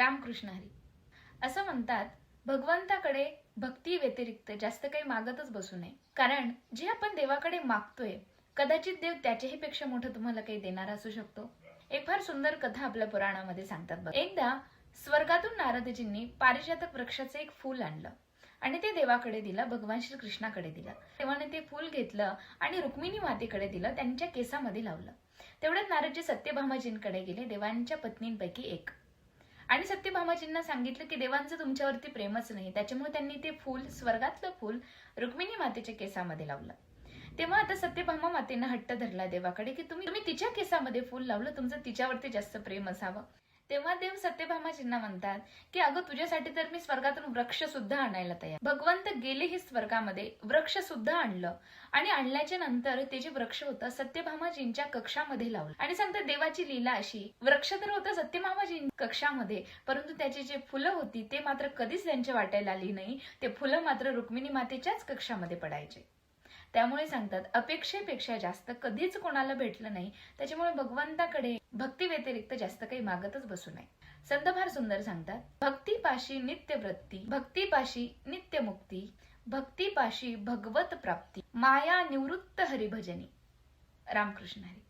रामकृष्ण हरी. असं म्हणतात भगवंताकडे भक्ती व्यतिरिक्त जास्त काही मागतच बसू नये. कारण जे आपण देवाकडे मागतोय कदाचित देव त्याच्याही पेक्षा मोठं तुम्हाला काही देणार असू शकतो. एक फार सुंदर कथा आपल्या पुराणामध्ये सांगतात बघ. एकदा स्वर्गातून नारदजींनी पारिजातक वृक्षाचं एक फूल आणलं आणि ते देवाकडे दिलं भगवान श्री कृष्णाकडे दिलं. देवाने ते फूल घेतलं आणि रुक्मिणी मातेकडे दिलं त्यांच्या केसामध्ये लावलं. तेवढ्यात नारदजी सत्यभामाजींकडे गेले देवांच्या पत्नींपैकी एक. आणि सत्यभामाजींना सांगितलं की देवांचं तुमच्यावरती प्रेमच नाही. त्याच्यामुळे त्यांनी ते फूल स्वर्गातलं फूल रुक्मिणी मातेच्या केसामध्ये लावलं. तेव्हा आता सत्यभामा मातेनं हट्ट धरला देवाकडे की तुम्ही तुम्ही तिच्या केसामध्ये फूल लावलं तुमचं तिच्यावरती जास्त प्रेम असावं. तेव्हा देव सत्यभामाजींना म्हणतात की अगं तुझ्यासाठी तर मी स्वर्गातून वृक्ष सुद्धा आणायला तयार. भगवंत गेलेही स्वर्गामध्ये वृक्ष सुद्धा आणलं. आणि आणल्याच्या नंतर ते जे वृक्ष होतं सत्यभामाजींच्या कक्षामध्ये लावलं. आणि सांगतात देवाची लीला अशी वृक्ष तर होतं सत्यभामाजी कक्षामध्ये परंतु त्याची जे फुलं होती ते मात्र कधीच त्यांच्या वाटायला आली नाही. ते फुलं मात्र रुक्मिणी मातेच्याच कक्षामध्ये पडायचे. त्यामुळे सांगतात अपेक्षेपेक्षा जास्त कधीच कोणाला भेटलं नाही. त्याच्यामुळे भगवंताकडे भक्ती व्यतिरिक्त जास्त काही मागतच बसू नये. संत फार सुंदर सांगतात भक्तीपाशी नित्य वृत्ती भक्तीपाशी नित्य मुक्ती भक्तीपाशी भगवत प्राप्ती माया निवृत्त हरिभजनी. रामकृष्ण हरी.